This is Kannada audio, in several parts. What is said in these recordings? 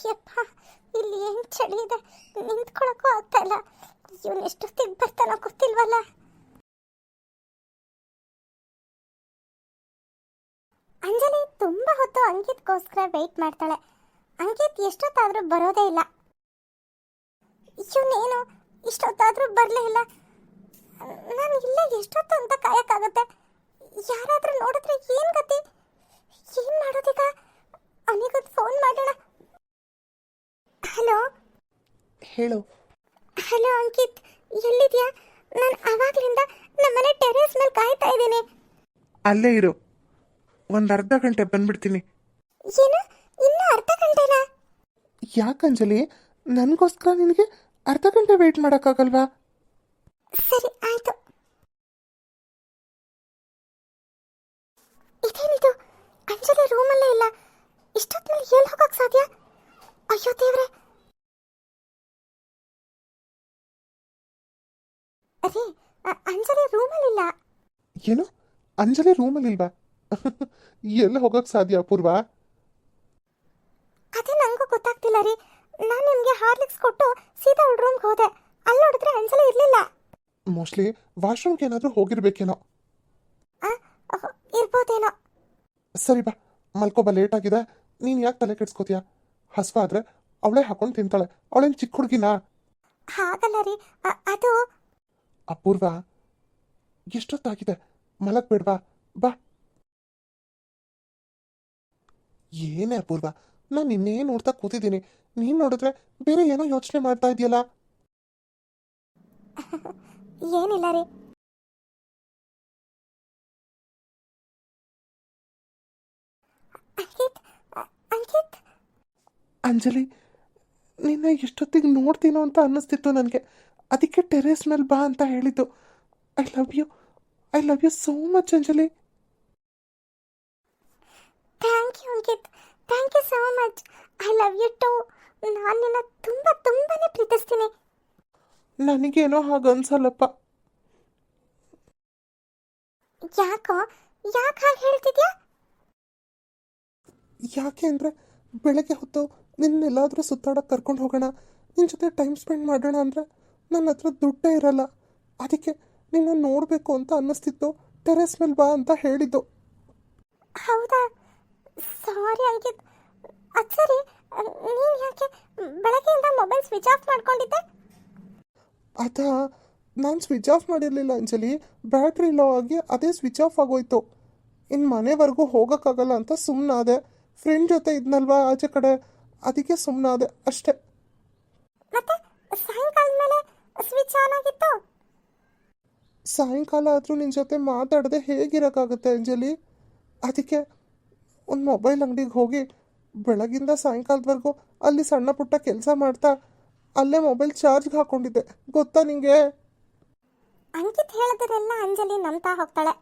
ಅಯ್ಯಪ್ಪ, ಇಲ್ಲಿ ಏನು ಚಳಿ ಇದೆ? ನಿಂತ್ಕೊಳಕ್ಕೂ ಆಗ್ತಾ ಇಲ್ಲ. ಇವನು ಎಷ್ಟೊತ್ತಿಗೆ ಬರ್ತಾನೋ ಗೊತ್ತಿಲ್ವಲ್ಲ? ಅಂಜಲಿ ತುಂಬಾ ಹೊತ್ತು ಅಂಕಿತ್ಗೋಸ್ಕರ ವೆಯ್ಟ್ ಮಾಡ್ತಾಳೆ. ಅಂಕಿತ್ ಎಷ್ಟೊತ್ತಾದರೂ ಬರೋದೇ ಇಲ್ಲ. ಇವನೇನು ಇಷ್ಟೊತ್ತಾದರೂ ಬರಲೇ ಇಲ್ಲ. ನಾನು ಇಲ್ಲೇ ಎಷ್ಟೊತ್ತು ಅಂತ ಕಾಯಕ್ಕಾಗತ್ತೆ? ಯಾರಾದರೂ ನೋಡಿದ್ರೆ ಏನು ಗತಿ? ಏನು ಮಾಡೋದೀಗ? ಅವನಿಗೊಂದು ಫೋನ್ ಮಾಡೋಣ ಹಲೋ ಹೇಳು. ಹಲೋ ಅಂಕಿತ್ ಎಲ್ಲಿದ್ಯಾ? ನಾನು ಅವಾಗ್ಲಿಂದ ನಮ್ಮನೆ ಟೆರೇಸ್ ಮೇಲೆ ಕಾಯ್ತಾ ಇದ್ದೀನಿ. ಅಲ್ಲೇ ಇರು. ಒಂದು ಅರ್ಧ ಗಂಟೆ ಬಂದ್ಬಿಡ್ತೀನಿ. ಏನು? ಇನ್ನೂ ಅರ್ಧ ಗಂಟೆನಾ? ಯಾಕಂಜಲಿ ನನಗೋಸ್ಕರ ನಿನಗೆ ಅರ್ಧ ಗಂಟೆ ವೇಟ್ ಮಾಡೋಕ್ಕಾಗಲ್ವಾ? ಸರಿ ಆಯ್ತು. ಇದೇನಿದು? ಅಂಜಲಿ ರೂಮಲ್ಲೇ ಇಲ್ಲ. ಇಷ್ಟೊತ್ತಿನಲ್ಲಿ ಎಲ್ಲಿ ಹೋಗಕ್ಕೆ ಸಾಧ್ಯ? ಅಯ್ಯೋ ದೇವ್ರೆ ಅರೇ ಅ- ಅಂಜಲಿ ರೂಮಲ್ಲಿಲ್ಲ. ಏನು? ಅಂಜಲಿ ರೂಮಲ್ಲಿಲ್ವಾ? ಎಲ್ಲ ಹೋಗಕ್ ಸಾಧ್ಯ ಅಪೂರ್ವ. ಅದೇ ನಂಗೂ ಗೊತ್ತಾಗ್ತಿಲ್ಲ ರೀ. ನಾನು ನಿಮಗೆ ಹಾರ್ಲಿಕ್ಸ್ ಕೊಟ್ಟು ಸೀದಾ ಅವಳ ರೂಮ್ಗೆ ಹೋದೆ. ಅಲ್ಲಿ ನೋಡಿದ್ರೆ ಅಂಜಲಿ ಇರಲಿಲ್ಲ. ಮೋಸ್ಟ್ಲಿ ವಾಶ್ರೂಮ್ಗೆ ಏನಾದರೂ ಹೋಗಿರ್ಬೇಕೇನೋ. ಇರ್ಬೋದೇನೋ. ಸರಿ ಬಾ ಮಲ್ಕೋಬ ಲೇಟ್ ಆಗಿದೆ. ನೀನು ಯಾಕೆ ತಲೆ ಕೆಡ್ಸ್ಕೋತೀಯ? ಹಸ್ವಾದ್ರೆ ಅವಳೇ ಹಾಕೊಂಡು ತಿಂತಾಳೆ. ಅವಳೇನು ಚಿಕ್ಕ ಹುಡುಗಿನಾ? ಹಾಗಲ್ಲ ರೀ. ಅದು ಅಪೂರ್ವ. ಎಷ್ಟೊತ್ತಾಗಿದೆ? ಮಲಕ್ ಬಿಡ್ ಬಾ. ಏನೇ ಅಪೂರ್ವ. ನಾನು ನಿನ್ನೇ ನೋಡ್ತಾ ಕೂತಿದ್ದೀನಿ. ನೀನ್ ನೋಡಿದ್ರೆ ಬೇರೆ ಏನೋ ಯೋಚನೆ ಮಾಡ್ತಾ ಇದೆಯಲ್ಲ ಏನಿಲ್ಲ ರೀ. ಅಂಜಲಿ ನಿನ್ನ ಎಷ್ಟೊತ್ತಿಗೆ ನೋಡ್ತೀನೋ ಅಂತ ಅನ್ನಿಸ್ತಿತ್ತು ನನಗೆ. ಅದಕ್ಕೆ ಟೆರೇಸ್ ಮೇಲೆ ಬಾ ಅಂತ ಹೇಳಿದ್ದು. I love you I love you so much Anjali. Thank you Ankit thank you so much I love you too ನಾನು ನಿನ್ನ ತುಂಬ ತುಂಬಾನೇ ಪ್ರೀತಿಸ್ತೀನಿ. ನನಗೇನೋ ಹಾಗನ್ಸಲ್ಲಪ್ಪ ಯಾಕೋ? ಯಾಕೆ ಹಾಗೆ ಹೇಳ್ತಿದ್ಯಾ? ಯಾಕೆ ಅಂದರೆ ಬೆಳಗ್ಗೆ ಹೊತ್ತು ನಿನ್ನೆಲ್ಲಾದರೂ ಸುತ್ತಾಡೋಕೆ ಕರ್ಕೊಂಡು ಹೋಗೋಣ. ನಿನ್ನ ಜೊತೆ ಟೈಮ್ ಸ್ಪೆಂಡ್ ಮಾಡೋಣ ಅಂದರೆ ನನ್ನ ಹತ್ರ ದುಡ್ಡೇ ಇರಲ್ಲ. ಅದಕ್ಕೆ ನಿನ್ನ ನೋಡಬೇಕು ಅಂತ ಅನ್ನಿಸ್ತಿತ್ತು. ಟೆರೆಸ್ ಮೇಲೆ ಬಾ ಅಂತ ಹೇಳಿದ್ದು. ಹೌದಾ? ಸಾರಿ ಅಂಕಿತ್ ಅದು ಸರಿ. ನೀನು ಯಾಕೆ ಬೆಳಗ್ಗೆಯಿಂದ ಮೊಬೈಲ್ ಸ್ವಿಚ್ ಆಫ್ ಮಾಡ್ಕೊಂಡಿದ್ದೆ? ಅದ? ನಾನು ಸ್ವಿಚ್ ಆಫ್ ಮಾಡಿರಲಿಲ್ಲ ಅಂಜಲಿ. ಬ್ಯಾಟ್ರಿ ಲೋ ಆಗಿ ಅದೇ ಸ್ವಿಚ್ ಆಫ್ ಆಗೋಯ್ತು. ಇನ್ನು ಮನೆವರೆಗೂ ಹೋಗೋಕ್ಕಾಗಲ್ಲ ಅಂತ ಸುಮ್ಮನಾದೆ ಫ್ರೆಂಡ್ ಜೊತೆ ಇದ್ನಲ್ವಾ ಆಚೆ ಕಡೆ? ಅದಕ್ಕೆ ಸುಮ್ಮನಾದೆ ಅಷ್ಟೇ. ಮತ್ತೆ ಸಾಯಂಕಾಲದ ಮೇಲೆ ಸ್ವಿಚ್ ಆನ್ ಆಗಿತ್ತು? ಸಾಯಂಕಾಲ ಆದರೂ ನಿನ್ನ ಜೊತೆ ಮಾತಾಡದೆ ಹೇಗಿರೋಕ್ಕಾಗುತ್ತೆ ಅಂಜಲಿ? ಅದಕ್ಕೆ ಒಂದು ಮೊಬೈಲ್ ಅಂಗಡಿಗೆ ಹೋಗಿ ಬೆಳಗಿಂದ ಸಾಯಂಕಾಲದವರೆಗೂ ಅಲ್ಲಿ ಸಣ್ಣ ಪುಟ್ಟ ಕೆಲಸ ಮಾಡ್ತಾ ಅಲ್ಲೇ ಮೊಬೈಲ್ ಚಾರ್ಜ್ಗೆ ಹಾಕೊಂಡಿದ್ದೆ. ಗೊತ್ತಾ ನಿಂಗೆ? ಅಂಕಿತ್ ಹೇಳಿದ್ರೆಲ್ಲ ಅಂಜಲಿ ನಂಬ್ತಾ ಹೋಗ್ತಾಳೆ.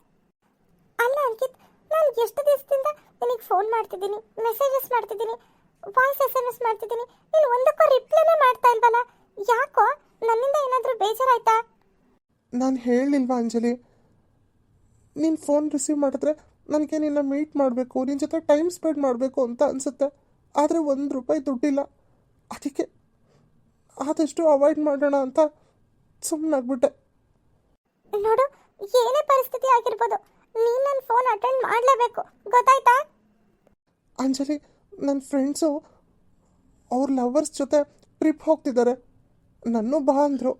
ಅಲ್ಲ ಅಂಕಿತ್ ನಾನು ಎಷ್ಟು ದಿವಸದಿಂದ ನಿನಗೆ ಫೋನ್ ಮಾಡ್ತಿದ್ದೀನಿ ಮೆಸೇಜಸ್ ಮಾಡ್ತಿದ್ದೀನಿ ವಾಯ್ಸ್ ಎಸ್ ಎಂ ಎಸ್ ಮಾಡ್ತಿದ್ದೀನಿ. ನೀನು ಒಂದಕ್ಕೂ ರಿಪ್ಲೈನೇ ಮಾಡ್ತಾ ಇಲ್ವಲ್ಲ? ಯಾಕೋ ನನ್ನಿಂದ ಏನಾದರೂ ಬೇಜಾರಾಯ್ತಾ? ನಾನು ಹೇಳಿಲ್ವಾ ಅಂಜಲಿ? ನೀನು ಫೋನ್ ರಿಸೀವ್ ಮಾಡಿದ್ರೆ ನನಗೆ ನಿನ್ನ ಮೀಟ್ ಮಾಡಬೇಕು ನಿನ್ನ ಜೊತೆ ಟೈಮ್ ಸ್ಪೆಂಡ್ ಮಾಡಬೇಕು ಅಂತ ಅನಿಸುತ್ತೆ. ಆದರೆ ಒಂದು ರೂಪಾಯಿ ದುಡ್ಡಿಲ್ಲ. ಅದಕ್ಕೆ ಆದಷ್ಟು ಅವಾಯ್ಡ್ ಮಾಡೋಣ ಅಂತ ಸುಮ್ಮನಾಗ್ಬಿಟ್ಟೆ ನೋಡು ಏನೇ ಪರಿಸ್ಥಿತಿ ಆಗಿರ್ಬೋದು ನೀನು ನನ್ನ ಫೋನ್ ಅಟೆಂಡ್ ಮಾಡಲೇಬೇಕು. ಗೊತ್ತಾಯ್ತಾ? ಅಂಜಲಿ ನನ್ನ ಫ್ರೆಂಡ್ಸು ಅವ್ರ ಲವರ್ಸ್ ಜೊತೆ ಟ್ರಿಪ್ ಹೋಗ್ತಿದ್ದಾರೆ ನನ್ನೂ ಬಾ ಅಂದರು.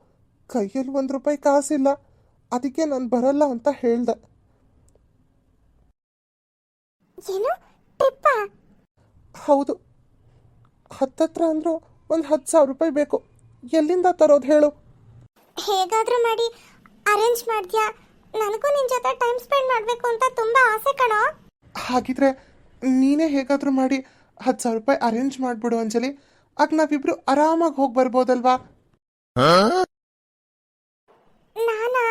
ಕೈಯಲ್ಲಿ ಒಂದು ರೂಪಾಯಿ ಕಾಸಿಲ್ಲ. ಅದಕ್ಕೆ ನಾನು ಬರಲ್ಲ ಅಂತ ಹೇಳ್ದೆ. ಏನು? ಟ್ರಿಪ್ಪಾ ಹೌದು. ಹತ್ತತ್ರ ಅಂದರೂ ಒಂದು ಹತ್ತು ಸಾವಿರ ರೂಪಾಯಿ ಬೇಕು. ಎಲ್ಲಿಂದ ತರೋದು ಹೇಳು? ಹೇಗಾದರೂ ಮಾಡಿ ಅರೇಂಜ್ ಮಾಡ್ತೀಯಾ? ನನಗೂ ನಿನ್ನ ಜೊತೆ ಟೈಮ್ ಸ್ಪೆಂಡ್ ಮಾಡಬೇಕು ಅಂತ ತುಂಬ ಆಸೆ ಕಣೋ. ಹಾಗಿದ್ರೆ ನೀನೇ ಹೇಗಾದರೂ ಮಾಡಿ ಹತ್ತು ಸಾವಿರ ರೂಪಾಯಿ ಅರೇಂಜ್ ಮಾಡಿಬಿಡು ಅಂಜಲಿ. ಆಗ ನಾವಿಬ್ರು ಆರಾಮಾಗಿ ಹೋಗಿ ಬರ್ಬೋದಲ್ವಾ? ನಾನಾ?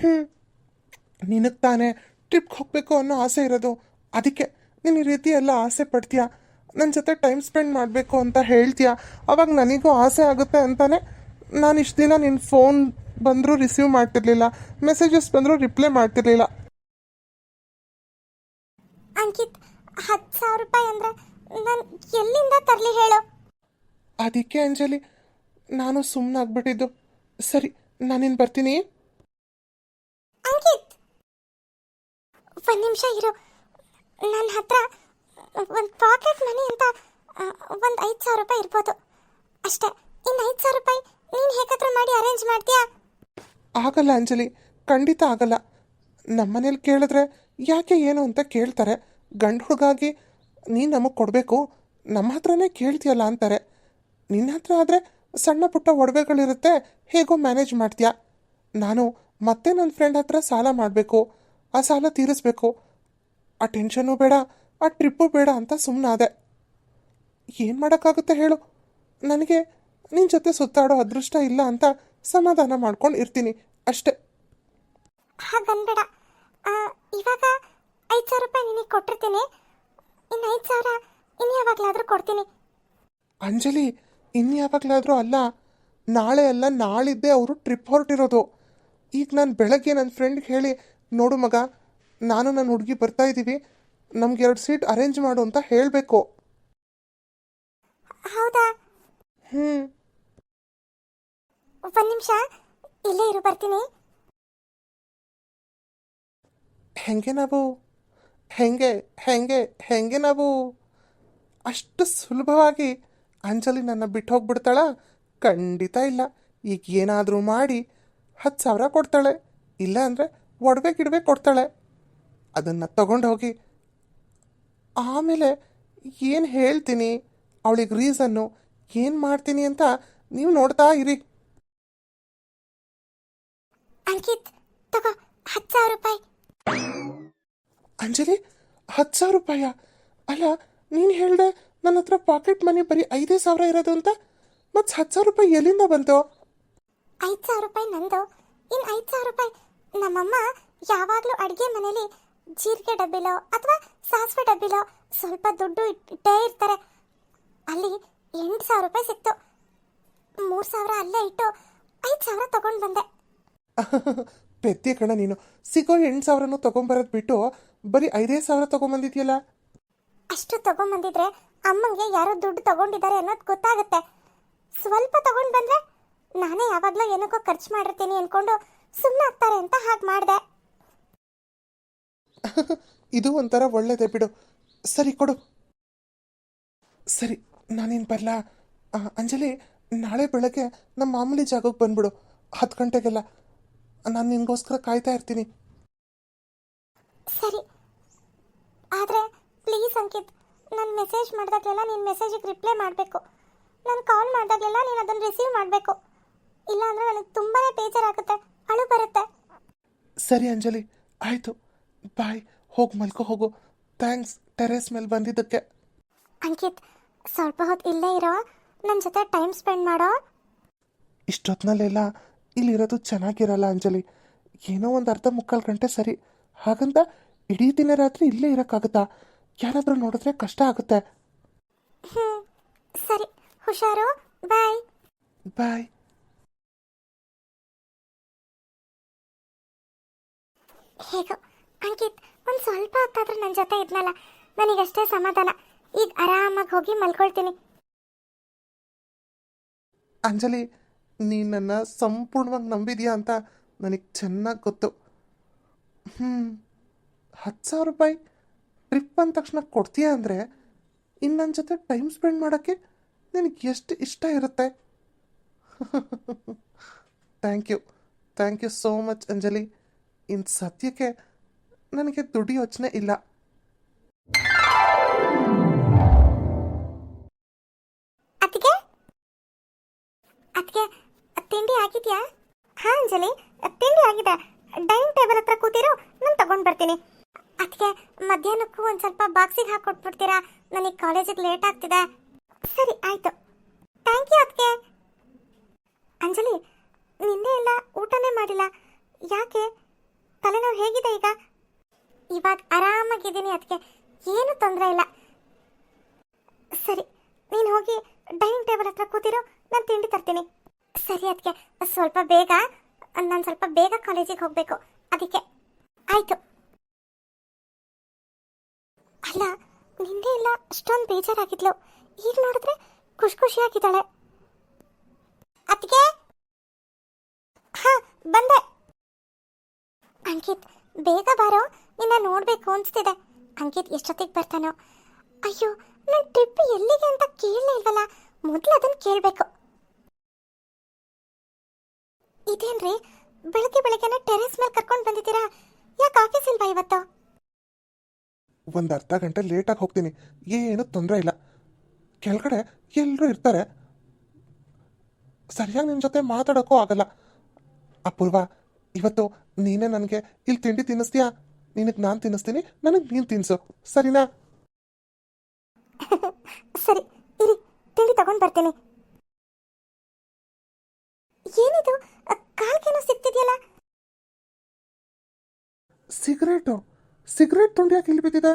ಹ್ಞೂ ನಿನಗೆ ತಾನೇ ಟ್ರಿಪ್ಗೆ ಹೋಗಬೇಕು ಅನ್ನೋ ಆಸೆ ಇರೋದು. ಅದಕ್ಕೆ ನೀನು ಈ ರೀತಿ ಎಲ್ಲ ಆಸೆ ಪಡ್ತೀಯ? ನನ್ನ ಜೊತೆ ಟೈಮ್ ಸ್ಪೆಂಡ್ ಮಾಡಬೇಕು ಅಂತ ಹೇಳ್ತೀಯ? ಅವಾಗ ನನಗೂ ಆಸೆ ಆಗುತ್ತೆ ಅಂತಾನೆ ನಾನು ಇಷ್ಟು ದಿನ ನಿನ್ನ ಫೋನ್ ಬಂದರೂ ರಿಸೀವ್ ಮಾಡ್ತಿರ್ಲಿಲ್ಲ. ಮೆಸೇಜಸ್ ಬಂದರೂ ರಿಪ್ಲೈ ಮಾಡ್ತಿರ್ಲಿಲ್ಲ. ಅಂಕಿತ್ ಹತ್ತು ಸಾವಿರ ರೂಪಾಯಿ ಅಂದ್ರೆ ನಾನು ಎಲ್ಲಿಂದ ತರಲಿ ಹೇಳು? ಅದಕ್ಕೆ ಅಂಜಲಿ ನಾನು ಸುಮ್ಮನಾಗ್ಬಿಟ್ಟಿದ್ದು ಸರಿ ನಾನಿನ್ ಬರ್ತೀನಿ. ಅಂಕಿತ್! ಒಂದು ನಿಮಿಷ ಇರು. ನನ್ನ ಹತ್ರ ಒಂದು ಪಾಕೆಟ್ ಮನಿ ಅಂತ ಒಂದು ಐದು ಸಾವಿರ ರೂಪಾಯಿ ಇರ್ಬೋದು. ಅಷ್ಟೇ ಇನ್ನು ಐದು ಸಾವಿರ ರೂಪಾಯಿ ನೀನು ಹೇಗಾದ್ರೂ ಮಾಡಿ ಅರೇಂಜ್ ಮಾಡ್ತೀಯಾ? ಆಗಲ್ಲ ಅಂಜಲಿ ಖಂಡಿತ ಆಗಲ್ಲ. ನಮ್ಮನೇಲಿ ಕೇಳಿದ್ರೆ ಯಾಕೆ ಏನು ಅಂತ ಕೇಳ್ತಾರೆ. ಗಂಡು ಹುಡುಗಾಗಿ ನೀನು ನಮಗೆ ಕೊಡಬೇಕು ನಮ್ಮ ಹತ್ರನೇ ಕೇಳ್ತೀಯಲ್ಲ ಅಂತಾರೆ. ನಿನ್ನ ಹತ್ರ ಆದರೆ ಸಣ್ಣ ಪುಟ್ಟ ಒಡವೆಗಳಿರುತ್ತೆ, ಹೇಗೋ ಮ್ಯಾನೇಜ್ ಮಾಡ್ತೀಯಾ? ನಾನು ಮತ್ತೆ ನನ್ನ ಫ್ರೆಂಡ್ ಹತ್ರ ಸಾಲ ಮಾಡಬೇಕು, ಆ ಸಾಲ ತೀರಿಸ್ಬೇಕು. ಆ ಟೆನ್ಷನು ಬೇಡ, ಆ ಟ್ರಿಪ್ಪು ಬೇಡ ಅಂತ ಸುಮ್ಮನಾದೆ ಏನು ಮಾಡೋಕ್ಕಾಗುತ್ತೆ ಹೇಳು? ನನಗೆ ನಿನ್ನ ಜೊತೆ ಸುತ್ತಾಡೋ ಅದೃಷ್ಟ ಇಲ್ಲ ಅಂತ ಸಮಾಧಾನ ಮಾಡ್ಕೊಂಡು ಇರ್ತೀನಿ, ಅಷ್ಟೇ. ಹಾಗನ್ಬೇಡ ಇವಾಗ ಐದು ಸಾವಿರ ರೂಪಾಯಿ ನಿನಗೆ ಕೊಟ್ಟಿರ್ತೀನಿ. ಇನ್ನು ಐದು ಸಾವಿರ ಇನ್ನು ಯಾವಾಗಲಾದರೂ ಕೊಡ್ತೀನಿ. ಅಂಜಲಿ ಇನ್ಯಾವಾಗಲಾದರೂ ಅಲ್ಲ. ನಾಳೆ ಅಲ್ಲ ನಾಳಿದ್ದೇ ಅವರು ಟ್ರಿಪ್ ಹೊರಟಿರೋದು. ಈಗ ನಾನು ಬೆಳಗ್ಗೆ ನನ್ನ ಫ್ರೆಂಡ್ಗೆ ಹೇಳಿ ನೋಡು ಮಗ ನಾನು ನನ್ನ ಹುಡುಗಿ ಬರ್ತಾ ಇದ್ದೀವಿ ನಮ್ಗೆ ಎರಡು ಸೀಟ್ ಅರೇಂಜ್ ಮಾಡು ಅಂತ ಹೇಳಬೇಕು. ಹೌದಾ? ಹ್ಞೂ ಒಂದು ನಿಮಿಷ ಇಲ್ಲೇ ಇರು ಬರ್ತೀನಿ. ಹೆಂಗೆ ನಾವು? ಹೆಂಗೆ ಹೆಂಗೆ ಹೆಂಗೆ ನಾವು ಅಷ್ಟು ಸುಲಭವಾಗಿ ಅಂಜಲಿ ನನ್ನ ಬಿಟ್ಟು ಹೋಗ್ಬಿಡ್ತಾಳ? ಖಂಡಿತ ಇಲ್ಲ. ಈಗ ಏನಾದರೂ ಮಾಡಿ ಹತ್ತು ಸಾವಿರ ಕೊಡ್ತಾಳೆ. ಇಲ್ಲ ಅಂದರೆ ಒಡವೆ ಗಿಡವೆ ಕೊಡ್ತಾಳೆ. ಅದನ್ನು ತಗೊಂಡು ಹೋಗಿ. ಆಮೇಲೆ ಏನು ಹೇಳ್ತೀನಿ? ಅವಳಿಗೆ ರೀಸನ್ನು ಏನು ಮಾಡ್ತೀನಿ ಅಂತ ನೀವು ನೋಡ್ತಾ ಇರಿ. ಅಂಕಿತ್, ತಗೋ, ಹತ್ತು ಸಾವಿರ ರೂಪಾಯಿ. ಅಂಜಲಿ ಹತ್ತು ಸಾವಿರ ರೂಪಾಯ. ಅಲ್ಲ ನೀನು ಹೇಳ್ದೆ ನನ್ನ ಹತ್ರ ಪಾಕೆಟ್ ಮನಿ ಬರೀ ಐದೇ ಸಾವಿರ ಇರೋದು ಅಂತ? ಮತ್ತೆ ಹತ್ತು ಸಾವಿರ ರೂಪಾಯಿ ಎಲ್ಲಿಂದ ಬಂತು? ಐದು ಸಾವಿರ ರೂಪಾಯಿ ನಂದು. ಇನ್ನು ಐದು ಸಾವಿರ ರೂಪಾಯಿ ನಮ್ಮಮ್ಮ ಯಾವಾಗಲೂ ಅಡುಗೆ ಮನೇಲಿ ಜೀರಿಗೆ ಡಬ್ಬಿಲೋ ಅಥವಾ ಸಾಸಿವೆ ಡಬ್ಬಿಲೋ ಸ್ವಲ್ಪ ದುಡ್ಡು ಇಟ್- ಇಟ್ಟೇ ಇರ್ತಾರೆ. ಅಲ್ಲಿ ಎಂಟು ಸಾವಿರ ರೂಪಾಯಿ ಸಿಕ್ತು. ಮೂರು ಸಾವಿರ ಅಲ್ಲೇ ಇಟ್ಟು ಐದು ಸಾವಿರ ತಗೊಂಡು ಬಂದೆ. ಪೆದ್ದೆ ಕಣ ನೀನು. ಸಿಗೋ ಎಂಟು ಸಾವಿರನೂ ತೊಗೊಂಬರೋದು ಬಿಟ್ಟು ಬರೀ ಐದೇ ಸಾವಿರ ತಗೊಂಬಂದಿದ್ಯಲ್ಲ? ಅಷ್ಟು ತಗೊಂಬಂದಿದ್ರೆ ಅಮ್ಮಂಗೆ ಯಾರೋ ದುಡ್ಡು ತಗೊಂಡಿದ್ದಾರೆ ಅನ್ನೋದು ಗೊತ್ತಾಗುತ್ತೆ. ಸ್ವಲ್ಪ ತಗೊಂಡ್ ಬಂದ್ರೆ ನಾನೇ ಯಾವಾಗ್ಲೂ ಏನಕ್ಕೋ ಖರ್ಚು ಮಾಡಿರ್ತೀನಿ ಅನ್ಕೊಂಡು ಸುಮ್ಮನೆ ಆಗ್ತಾರೆ ಅಂತ ಹಾಗೆ ಮಾಡಿದೆ. ಇದು ಒಂಥರ ಒಳ್ಳೇದೆ ಬಿಡು. ಸರಿ ಕೊಡು. ಸರಿ ನಾನೇನು ಬರಲಾ? ಅಂಜಲಿ ನಾಳೆ ಬೆಳಗ್ಗೆ ನಮ್ಮ ಮಾಮೂಲಿ ಜಾಗಕ್ಕೆ ಬಂದ್ಬಿಡು. ಹತ್ತು ಗಂಟೆಗೆಲ್ಲ. ನಾನು ನಿನಗೋಸ್ಕರ ಕಾಯ್ತಾ ಇರ್ತೀನಿ. ಸರಿ. ಆದರೆ ಪ್ಲೀಸ್ ಅಂಕಿತ್ ನಾನು ಮೆಸೇಜ್ ಮಾಡಿದಾಗಲೆಲ್ಲ ನೀನು ಮೆಸೇಜಿಗೆ ರಿಪ್ಲೈ ಮಾಡಬೇಕು. ನಾನು ಕಾಲ್ ಮಾಡಿದಾಗಲೆಲ್ಲ ನೀನು ಅದನ್ನು ರಿಸೀವ್ ಮಾಡಬೇಕು. ಇಲ್ಲಾಂದರೆ ನನಗೆ ತುಂಬಾ ಬೇಜಾರಾಗುತ್ತೆ ಅಳು ಬರುತ್ತೆ. ಸರಿ ಅಂಜಲಿ ಆಯಿತು. ಬಾಯ್ ಹೋಗಿ ಮಲ್ಕೋ ಹೋಗು. ಥ್ಯಾಂಕ್ಸ್ ಟೆರೇಸ್ ಮೇಲೆ ಬಂದಿದ್ದಕ್ಕೆ. ಅಂಕಿತ್ ಸ್ವಲ್ಪ ಹೊತ್ತು ಇಲ್ಲೇ ಇರೋ ನನ್ನ ಜೊತೆ ಟೈಮ್ ಸ್ಪೆಂಡ್ ಮಾಡೋ. ಇಷ್ಟೊತ್ತಿನಲ್ಲೆಲ್ಲ ಇಲ್ಲಿರೋದು ಚೆನ್ನಾಗಿರಲ್ಲ ಅಂಜಲಿ. ಏನೋ ಒಂದು ಅರ್ಧ ಮುಕ್ಕಾಲು ಗಂಟೆ ಸರಿ. ಹಾಗಂತ ಇಡೀ ದಿನ ರಾತ್ರಿ ಇಲ್ಲೇ ಇರೋಕ್ಕಾಗುತ್ತಾ? ಯಾರಾದರೂ ನೋಡಿದ್ರೆ ಕಷ್ಟ ಆಗುತ್ತೆ. ಹ್ಞೂ ಸರಿ. ಹುಷಾರು. ಬಾಯ್. ಬಾಯ್. ಹೇಗೋ. ಅಂಕಿತ್ ಒಂದು ಸ್ವಲ್ಪ ಹೊತ್ತಾದ್ರೂ ನನ್ನ ಜೊತೆ ಇದ್ನಲ್ಲ. ನನಗಷ್ಟೇ ಸಮಾಧಾನ. ಈಗ ಆರಾಮಾಗಿ ಹೋಗಿ ಮಲ್ಕೊಳ್ತೀನಿ. ಅಂಜಲಿ ನೀನ್ ನನ್ನ ಸಂಪೂರ್ಣವಾಗಿ ನಂಬಿದ್ಯಾ ಅಂತ ನನಗೆ ಚೆನ್ನಾಗಿ ಗೊತ್ತು. ಹ್ಞೂ ಹತ್ತು ಸಾವಿರ ರೂಪಾಯಿ ಟ್ರಿಪ್ ಅಂದ ತಕ್ಷಣ ಕೊಡ್ತೀಯಾ ಅಂದರೆ ಇನ್ನು ನನ್ನ ಜೊತೆ ಟೈಮ್ ಸ್ಪೆಂಡ್ ಮಾಡೋಕ್ಕೆ ನಿನಗೆ ಎಷ್ಟು ಇಷ್ಟ ಇರುತ್ತೆ? Thank you thank you so much Anjali. ಇನ್ನು ಸದ್ಯಕ್ಕೆ ನನಗೆ ದುಡ್ಡು ಯೋಚನೆ ಇಲ್ಲ. ತಿಂಡಿ ಆಗಿದೆಯಾ? ಹಾ ಅಂಜಲಿ, ತಿಂಡಿ ಆಗಿದೆ. ಡೈನಿಂಗ್ ಟೇಬಲ್ ಹತ್ರ ಕೂತಿರೋ, ನಾನು ತಗೊಂಡ್ ಬರ್ತೀನಿ. ಅದಕ್ಕೆ ಮಧ್ಯಾಹ್ನಕ್ಕೂ ಒಂದು ಸ್ವಲ್ಪ ಬಾಕ್ಸಿಗೆ ಹಾಕೊಟ್ಬಿಡ್ತೀರಾ ನನಗೆ ಕಾಲೇಜಿಗೆ ಲೇಟ್ ಆಗ್ತಿದೆ. ಸರಿ, ಆಯ್ತು. ಥ್ಯಾಂಕ್ ಯು ಅದಕ್ಕೆ ಅಂಜಲಿ ನಿನ್ನೆ ಎಲ್ಲ ಊಟನೇ ಮಾಡಿಲ್ಲ. ಯಾಕೆ? ತಲೆನೋವು ಹೇಗಿದೆ ಈಗ? ಇವಾಗ ಆರಾಮಾಗಿದ್ದೀನಿ ಅದಕ್ಕೆ ಏನು ತೊಂದರೆ ಇಲ್ಲ. ಸರಿ, ನೀನು ಹೋಗಿ ಡೈನಿಂಗ್ ಟೇಬಲ್ ಹತ್ರ ಕೂತಿರೋ, ನಾನು ತಿಂಡಿ ತರ್ತೀನಿ. ಸರಿ ಅದಕ್ಕೆ ಸ್ವಲ್ಪ ಬೇಗ ನಾನು ಸ್ವಲ್ಪ ಬೇಗ ಕಾಲೇಜಿಗೆ ಹೋಗಬೇಕು. ಅದಕ್ಕೆ ಆಯಿತು. ಅಲ್ಲ ನಿನ್ನೆ ಎಲ್ಲ ಅಷ್ಟೊಂದು ಬೇಜಾರಾಗಿದ್ಲು. ಈಗ ನೋಡಿದ್ರೆ ಖುಷಿ ಖುಷಿಯಾಗಿದ್ದಾಳೆ ಅದಕ್ಕೆ ಹಾ, ಬಂದೆ. ಅಂಕಿತ್, ಬೇಗ ಬಾರೋ, ನಿನ್ನ ನೋಡ್ಬೇಕು ಅನ್ಸ್ತಿದೆ. ಅಂಕಿತ್ ಎಷ್ಟೊತ್ತಿಗೆ ಬರ್ತಾನೋ. ಅಯ್ಯೋ ನನ್ನ ಟ್ರಿಪ್ ಎಲ್ಲಿಗೆ ಅಂತ ಕೇಳಲೇ ಇಲ್ವಲ್ಲ. ಮೊದಲು ಅದನ್ನ ಕೇಳಬೇಕು. ಇದೇನ್ರಿ? ಬೆಳಗ್ಗೆ ಬೆಳಗ್ಗೆನೆ ಟೆರೆಸ್ ಮೇಲೆ ಕರ್ಕೊಂಡು ಬಂದಿದ್ದೀರಾ? ಯಾಕೆ ಆಫೀಸ್ ಇಲ್ವಾ ಇವತ್ತು? ಒಂದು ಅರ್ಧ ಗಂಟೆ ಲೇಟಾಗಿ ಹೋಗ್ತೀನಿ. ಏನು ತೊಂದರೆ ಇಲ್ಲ. ಕೆಳಗಡೆ ಎಲ್ಲರೂ ಇರ್ತಾರೆ. ಸರಿಯಾಗಿ ನಿನ್ನ ಜೊತೆ ಮಾತಾಡೋಕ್ಕೂ ಆಗಲ್ಲ. ಅಪೂರ್ವ ಇವತ್ತು ನೀನೇ ನನಗೆ ಇಲ್ಲಿ ತಿಂಡಿ ತಿನ್ನಿಸ್ತೀಯಾ? ನಿನಗೆ ನಾನು ತಿನ್ನಿಸ್ತೀನಿ ನನಗೆ ನೀನು ತಿನ್ನಿಸು ಸರಿನಾ? ಸರಿ ಇರಿ ತಿಂಡಿ ತಗೊಂಡು ಬರ್ತೇನೆ. ಏನಿದು? ಸಿಗರೇಟು? ಸಿಗರೇಟ್ ತುಂಡು ಯಾಕೆ ಇಲ್ಲಿ ಬಿದ್ದಿದೆ?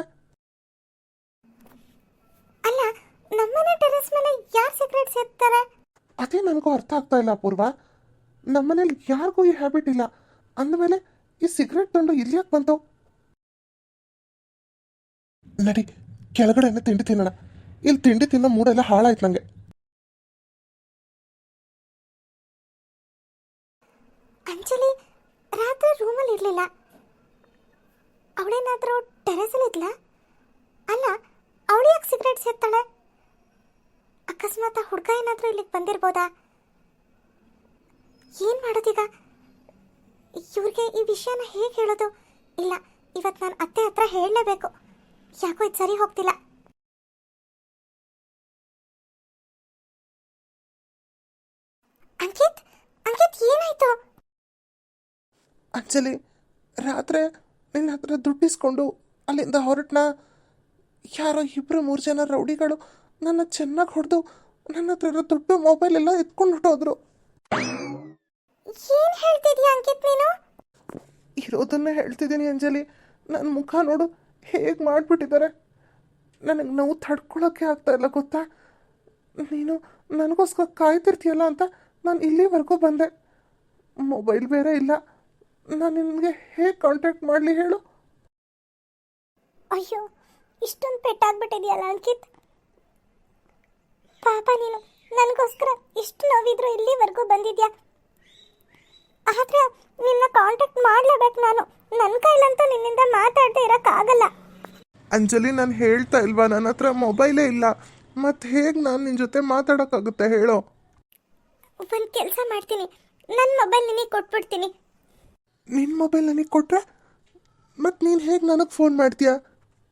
ಅಲ್ಲ ನಮ್ಮನೆ ಟೆರೆಸ್ ಮೇಲೆ ಯಾರು ಸಿಗರೇಟ್ ಸೇರ್ತಾರೆ? ಅದೇ ನನಗೂ ಅರ್ಥ ಆಗ್ತಾ ಇಲ್ಲ ಅಪೂರ್ವ. ನಮ್ಮನೇಲಿ ಯಾರಿಗೂ ಈ ಹ್ಯಾಬಿಟ್ ಇಲ್ಲ. ಅಂದಮೇಲೆ ಈ ಸಿಗರೇಟ್ ತುಂಡು ಇಲ್ಲಿ ಯಾಕೆ ಬಂತು? ನಡಿ ಕೆಳಗಡೆನೆ ತಿಂಡಿ ತಿನ್ನೋಣ. ಇಲ್ಲಿ ತಿಂಡಿ ತಿನ್ನೋ ಮೂಡೆಲ್ಲ ಹಾಳಾಯ್ತು ನನಗೆ ಅಂಜಲಿ ರಾತ್ರಿ ರೂಮಲ್ಲಿ ಇರಲಿಲ್ಲ. ಅವಳೇನಾದರೂ ಟೆರೆಸಲ್ಲಿ ಇದ್ಲಾ? ಅಲ್ಲ, ಅವಳು ಯಾಕೆ ಸಿಗರೇಟ್ ಸೇರ್ತಾಳೆ ಅಕಸ್ಮಾತ್ ಹುಡುಗ ಏನಾದರೂ ಇಲ್ಲಿಗೆ ಬಂದಿರ್ಬೋದಾ? ಏನು ಮಾಡೋದೀಗ? ಇವ್ರಿಗೆ ಈ ವಿಷಯನ ಹೇಗೆ ಹೇಳೋದು? ಇಲ್ಲ ಇವತ್ತು ನಾನು ಅತ್ತೆ ಹತ್ರ ಹೇಳಲೇಬೇಕು. ಯಾಕೋ ಇದು ಸರಿ ಹೋಗ್ತಿಲ್ಲ. ಅಂಕಿತ್ ಅಂಕಿತ್ ಏನಾಯ್ತು? ಅಂಜಲಿ, ರಾತ್ರಿ ನಿನ್ನ ಹತ್ರ ದುಡ್ಡಿಸ್ಕೊಂಡು ಅಲ್ಲಿಂದ ಹೊರಟ್ನ ಯಾರೋ ಇಬ್ಬರು ಮೂರು ಜನ ರೌಡಿಗಳು ನನ್ನ ಚೆನ್ನಾಗಿ ಹೊಡೆದು ನನ್ನ ಹತ್ರ ಇರೋ ದುಡ್ಡು ಮೊಬೈಲ್ ಎಲ್ಲ ಎತ್ಕೊಂಡು ಹೊಟ್ಟೋದ್ರು ಏನು ಹೇಳ್ತಿದ್ಯಾ ಅಂಕಿತ್ ನೀನು? ಇರೋದನ್ನೇ ಹೇಳ್ತಿದ್ದೀನಿ ಅಂಜಲಿ. ನನ್ನ ಮುಖ ನೋಡು ಹೇಗೆ ಮಾಡಿಬಿಟ್ಟಿದ್ದಾರೆ. ನನಗೆ ನೋವು ತಡ್ಕೊಳ್ಳೋಕ್ಕೆ ಆಗ್ತಾ ಇಲ್ಲ ಗೊತ್ತಾ? ನೀನು ನನಗೋಸ್ಕರ ಕಾಯ್ತಿರ್ತೀಯಲ್ಲ ಅಂತ ನಾನು ಇಲ್ಲಿವರೆಗೂ ಬಂದೆ. ಮೊಬೈಲ್ ಬೇರೆ ಇಲ್ಲ. ನಾನು ನಿಮಗೆ ಹೇಗೆ ಕಾಂಟ್ಯಾಕ್ಟ್ ಮಾಡಲಿ ಹೇಳು? ಅಯ್ಯೋ ಇಷ್ಟೊಂದು ಪೆಟ್ಟಾಗ್ಬಿಟ್ಟಿದೆಯಲ್ಲ ಅಂಕಿತ್? ಪಾಪ ನೀನು ನನಗೋಸ್ಕರ ಇಷ್ಟು ನೋವಿದ್ರು ಇಲ್ಲಿವರೆಗೂ ಬಂದಿದ್ಯಾ? ಆದರೆ ನಿನ್ನ ಕಾಂಟ್ಯಾಕ್ಟ್ ಮಾಡಲೇಬೇಕು ನಾನು. ನನ್ನ ಕೈಲಂತೂ ನಿನ್ನಿಂದ ಮಾತಾಡದೆ ಇರೋಕ್ಕಾಗಲ್ಲ. ಅಂಜಲಿ ನಾನು ಹೇಳ್ತಾ ಇಲ್ವಾ? ನನ್ನ ಹತ್ರ ಮೊಬೈಲೇ ಇಲ್ಲ. ಮತ್ತೆ ಹೇಗೆ ನಾನು ನಿನ್ನ ಜೊತೆ ಮಾತಾಡೋಕ್ಕಾಗುತ್ತೆ ಹೇಳೋ? ಒಂದು ಕೆಲಸ ಮಾಡ್ತೀನಿ. ನನ್ನ ಮೊಬೈಲ್ ನಿನಗೆ ಕೊಟ್ಬಿಡ್ತೀನಿ. ನಿನ್ನ ಮೊಬೈಲ್ ನನಗೆ ಕೊಟ್ರೆ? ಮತ್ತು ನೀನು ಹೇಗೆ ನನಗೆ ಫೋನ್ ಮಾಡ್ತೀಯ?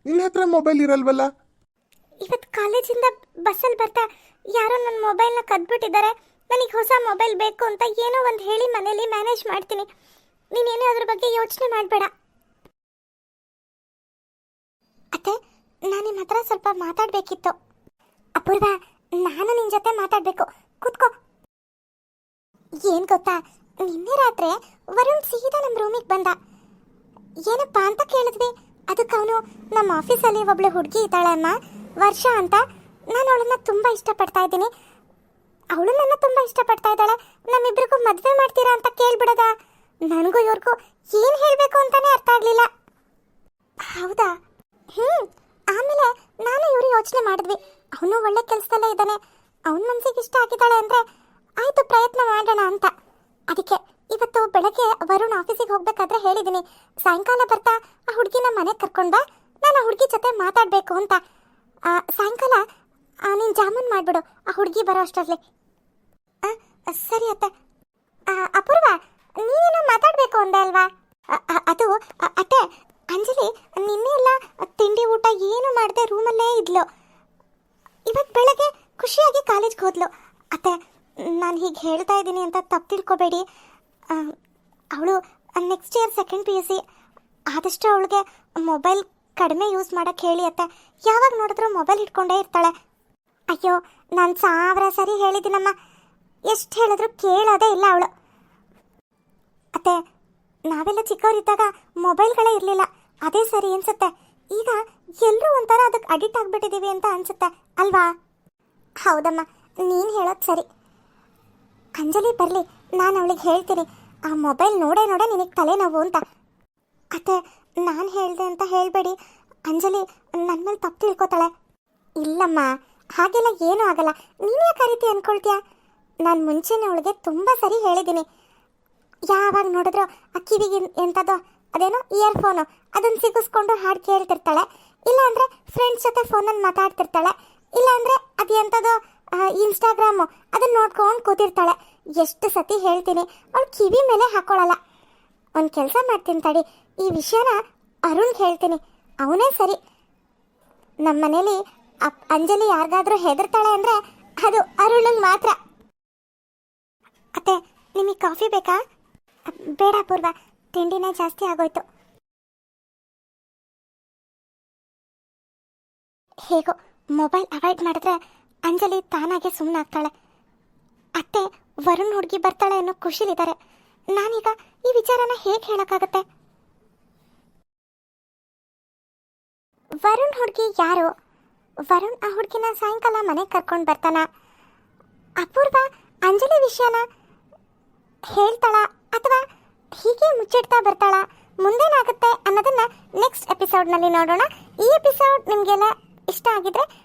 ನಿನ್ನ ಹತ್ರ ಮೊಬೈಲ್ ಇರಲ್ವಲ್ಲ? ಇವತ್ತು ಕಾಲೇಜಿಂದ ಬಸ್ಸಲ್ಲಿ ಬರ್ತಾ ಯಾರೋ ನನ್ನ ಮೊಬೈಲ್ನ ಕದ್ಬಿಟ್ಟಿದ್ದಾರೆ. ನನಗೆ ಹೊಸ ಮೊಬೈಲ್ ಬೇಕು ಅಂತ ಏನೋ ಒಂದು ಹೇಳಿ ಮನೇಲಿ ಮ್ಯಾನೇಜ್ ಮಾಡ್ತೀನಿ. ನೀನೇನು ಅದ್ರ ಬಗ್ಗೆ ಯೋಚನೆ ಮಾಡಬೇಡ. ಅತ್ತೆ, ನಾನು ನಿಮ್ಮ ಹತ್ರ ಸ್ವಲ್ಪ ಮಾತಾಡಬೇಕಿತ್ತು. ಅಪೂರ್ವ, ನಾನು ನಿನ್ನ ಜೊತೆ ಮಾತಾಡಬೇಕು. ಕೂತ್ಕೋ. ಏನು ಗೊತ್ತಾ? ನಿನ್ನೆ ರಾತ್ರಿ ವರುಣ್ ಸೀದಾ ನಮ್ಮ ರೂಮಿಗೆ ಬಂದ. ಏನಪ್ಪ ಅಂತ ಕೇಳಿದ್ವಿ. ಅದಕ್ಕೆ ಅವನು ನಮ್ಮ ಆಫೀಸಲ್ಲಿ ಒಬ್ಳು ಹುಡುಗಿ ಇದ್ದಾಳೆ ಅಮ್ಮ. ವರ್ಷ ಅಂತ ನಾನು ಅವಳನ್ನ ತುಂಬ ಇಷ್ಟಪಡ್ತಾ ಇದ್ದೀನಿ. ಅವಳು ನನ್ನ ತುಂಬ ಇಷ್ಟಪಡ್ತಾ ಇದ್ದಾಳೆ. ನಮ್ಮಿಬ್ರಿಗೂ ಮದುವೆ ಮಾಡ್ತೀರಾ ಅಂತ ಕೇಳ್ಬಿಡದ? ನನಗೂ ಇವ್ರಿಗೂ ಏನು ಹೇಳಬೇಕು ಅಂತಾನೆ ಅರ್ಥ ಆಗಲಿಲ್ಲ. ಹೌದಾ? ಹ್ಞೂ ಆಮೇಲೆ ನಾನು ಇವರು ಯೋಚನೆ ಮಾಡಿದ್ವಿ. ಅವನು ಒಳ್ಳೆ ಕೆಲಸದಲ್ಲೇ ಇದ್ದಾನೆ. ಅವನ ಮನಸ್ಸಿಗೆ ಇಷ್ಟ ಆಗಿದ್ದಾಳೆ ಅಂದರೆ ಆಯಿತು ಪ್ರಯತ್ನ ಮಾಡೋಣ ಅಂತ. ಅದಕ್ಕೆ ಇವತ್ತು ಬೆಳಗ್ಗೆ ವರುಣ್ ಆಫೀಸಿಗೆ ಹೋಗ್ಬೇಕಾದ್ರೆ ಹೇಳಿದ್ದೀನಿ ಸಾಯಂಕಾಲ ಬರ್ತಾ, ಆ ಹುಡುಗಿನ ಮನೆಗೆ ಕರ್ಕೊಂಡ ನಾನು ಆ ಹುಡುಗಿ ಜೊತೆ ಮಾತಾಡಬೇಕು ಅಂತ. ಸಾಯಂಕಾಲ ನೀನು ಜಾಮೂನ್ ಮಾಡಿಬಿಡು, ಆ ಹುಡುಗಿ ಬರೋ ಅಷ್ಟರಲ್ಲಿ. ಸರಿ ಅತ್ತೆ. ಅಪೂರ್ವ, ನೀನೇನೋ ಮಾತಾಡಬೇಕು ಅಂದೆ ಅಲ್ವಾ? ಅದು ಅತ್ತೆ, ಅಂಜಲಿ ನಿನ್ನೆ ಎಲ್ಲ ತಿಂಡಿ ಊಟ ಏನು ಮಾಡದೆ ರೂಮಲ್ಲೇ ಇದ್ಲು. ಇವತ್ತು ಬೆಳಗ್ಗೆ ಖುಷಿಯಾಗಿ ಕಾಲೇಜ್ಗೆ ಹೋದ್ಲು. ಅತ್ತೆ ನಾನು ಹೀಗೆ ಹೇಳ್ತಾ ಇದ್ದೀನಿ ಅಂತ ತಪ್ಪು ತಿಳ್ಕೊಬೇಡಿ. ಅವಳು next year second P U C ಆದಷ್ಟು ಅವಳಿಗೆ ಮೊಬೈಲ್ ಕಡಿಮೆ ಯೂಸ್ ಮಾಡೋಕ್ಕೆ ಹೇಳಿ ಅತ್ತೆ. ಯಾವಾಗ ನೋಡಿದ್ರು ಮೊಬೈಲ್ ಇಟ್ಕೊಂಡೇ ಇರ್ತಾಳೆ. ಅಯ್ಯೋ, ನಾನು ಸಾವಿರ ಸರಿ ಹೇಳಿದ್ದೀನಮ್ಮ. ಎಷ್ಟು ಹೇಳಿದ್ರು ಕೇಳೋದೇ ಇಲ್ಲ ಅವಳು. ಅತ್ತೆ, ನಾವೆಲ್ಲ ಚಿಕ್ಕವರಿದ್ದಾಗ ಮೊಬೈಲ್ಗಳೇ ಇರಲಿಲ್ಲ. ಅದೇ ಸರಿ ಅನ್ಸುತ್ತೆ. ಈಗ ಎಲ್ಲರೂ ಒಂಥರ ಅದಕ್ಕೆ ಅಡಿಕ್ಟ್ ಆಗಿಬಿಟ್ಟಿದ್ದೀವಿ ಅಂತ ಅನ್ಸುತ್ತೆ. ಅಲ್ವಾ? ಹೌದಮ್ಮ, ನೀನು ಹೇಳೋದು ಸರಿ. ಅಂಜಲಿ, ಬರಲಿ. ನಾನು ಅವಳಿಗೆ ಹೇಳ್ತೀನಿ. ಆ ಮೊಬೈಲ್ ನೋಡೇ ನೋಡೇ ನಿನಗೆ ತಲೆನೋವು ಅಂತ. ಅತ್ತೆ, ನಾನು ಹೇಳಿದೆ ಅಂತ ಹೇಳಬೇಡಿ. ಅಂಜಲಿ ನನ್ನ ಮೇಲೆ ತಪ್ಪು ತಿಳ್ಕೊತಾಳೆ. ಇಲ್ಲಮ್ಮ, ಹಾಗೆಲ್ಲ ಏನೂ ಆಗಲ್ಲ. ನೀನು ಯಾಕೆ ರೀತಿ ಅನ್ಕೊಳ್ತೀಯ? ನಾನು ಮುಂಚೆನೇ ಅವಳಿಗೆ ತುಂಬ ಸರಿ ಹೇಳಿದ್ದೀನಿ. ಯಾವಾಗ ನೋಡಿದ್ರು ಆ ಕಿವಿಗೆ ಎಂಥದ್ದು ಅದೇನೋ ಇಯರ್ಫೋನು ಅದನ್ನು ಸಿಗಿಸ್ಕೊಂಡು ಹಾಡು ಕೇಳ್ತಿರ್ತಾಳೆ. ಇಲ್ಲಾಂದರೆ ಫ್ರೆಂಡ್ಸ್ ಜೊತೆ ಫೋನಲ್ಲಿ ಮಾತಾಡ್ತಿರ್ತಾಳೆ. ಇಲ್ಲಾಂದರೆ ಅದು ಎಂಥದ್ದು ಇನ್ಸ್ಟಾಗ್ರಾಮು ಅದನ್ನ ನೋಡ್ಕೊಂಡು ಕೂತಿರ್ತಾಳೆ. ಎಷ್ಟು ಸತಿ ಹೇಳ್ತೀನಿ, ಅವಳು ಕಿವಿ ಮೇಲೆ ಹಾಕೊಳ್ಳಲ್ಲ ಒಂದು ಕೆಲಸ ಮಾಡ್ತೀನಿ ತಡಿ. ಈ ವಿಷಯನ ಅರುಣ್ಗೆ ಹೇಳ್ತೀನಿ. ಅವನೇ ಸರಿ. ನಮ್ಮ ಮನೇಲಿ ಅಪ್, ಅಂಜಲಿ ಯಾರಿಗಾದರೂ ಹೆದರ್ತಾಳೆ ಅಂದರೆ ಅದು ಅರುಣಂಗೆ ಮಾತ್ರ. ಅತ್ತೆ, ನಿಮಗೆ ಕಾಫಿ ಬೇಕಾ? ಬೇಡ ಪೂರ್ವ ತಿಂಡಿನೇ ಜಾಸ್ತಿ ಆಗೋಯ್ತು. ಹೇಗೋ, ಮೊಬೈಲ್ ಅವಾಯ್ಡ್ ಮಾಡಿದ್ರೆ ಅಂಜಲಿ ತಾನಾಗೆ ಸುಮ್ಮನಾಗ್ತಾಳೆ ಅತ್ತೆ, ವರುಣ್ ಹುಡುಗಿ ಬರ್ತಾಳೆ ಅನ್ನೋ ಖುಷಿಲಿದ್ದಾರೆ ನಾನೀಗ ಈ ವಿಚಾರನ ಹೇಗೆ ಹೇಳೋಕ್ಕಾಗತ್ತೆ? ವರುಣ್ ಹುಡುಗಿ ಯಾರು? ವರುಣ್ ಆ ಹುಡುಗಿನ ಸಾಯಂಕಾಲ ಮನೆಗೆ ಕರ್ಕೊಂಡು ಬರ್ತಾನ? ಅಪೂರ್ವ ಅಂಜಲಿ ವಿಷಯನ ಹೇಳ್ತಾಳ ಅಥವಾ ಹೀಗೆ ಮುಚ್ಚಿಡ್ತಾ ಬರ್ತಾಳ? ಮುಂದೇನಾಗುತ್ತೆ ಅನ್ನೋದನ್ನ ನೆಕ್ಸ್ಟ್ ಎಪಿಸೋಡ್ನಲ್ಲಿ ನೋಡೋಣ. ಈ ಎಪಿಸೋಡ್ ನಿಮಗೆಲ್ಲ ಇಷ್ಟ ಆಗಿದ್ರೆ